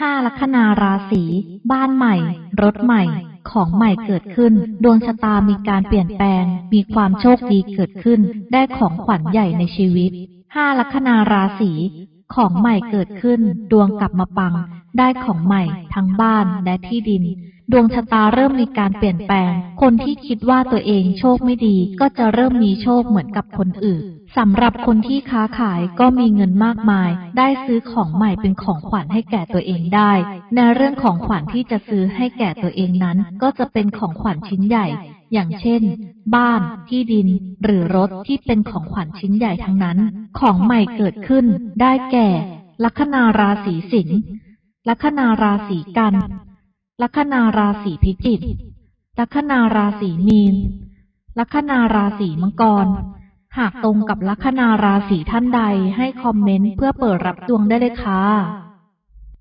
ห้าลัคนาราศี บ้านใหม่ รถใหม่ ของใหม่เกิดขึ้น ดวงชะตามีการเปลี่ยนแปลง มีความโชคดีเกิดขึ้น ได้ของขวัญใหญ่ในชีวิต ห้าลัคนาราศีของใหม่เกิดขึ้น ดวงกลับมาปัง ได้ของใหม่ทั้งบ้านและที่ดิน ดวงชะตาเริ่มมีการเปลี่ยนแปลง คนที่คิดว่าตัวเองโชคไม่ดี ก็จะเริ่มมีโชคเหมือนกับคนอื่นสำหรับคนที่ค้าขายก็มีเงินมากมาย ได้ซื้อของใหม่เป็นของขวัญให้แก่ตัวเองได้ ในเรื่องของขวัญที่จะซื้อให้แก่ตัวเองนั้น ก็จะเป็นของขวัญชิ้นใหญ่ อย่างเช่น บ้าน ที่ดิน หรือรถที่เป็นของขวัญชิ้นใหญ่ทั้งนั้น ของใหม่เกิดขึ้น ได้แก่ ลัคนาราศีสิงห์ลัคนาราศีกัน ลัคนาราศีพิจิกลัคนาราศีมีน ลัคนาราศีมังกร หากตรงกับลัคนาราศีท่านใดให้คอมเมนต์เพื่อเปิดรับดวงได้เลยค่ะ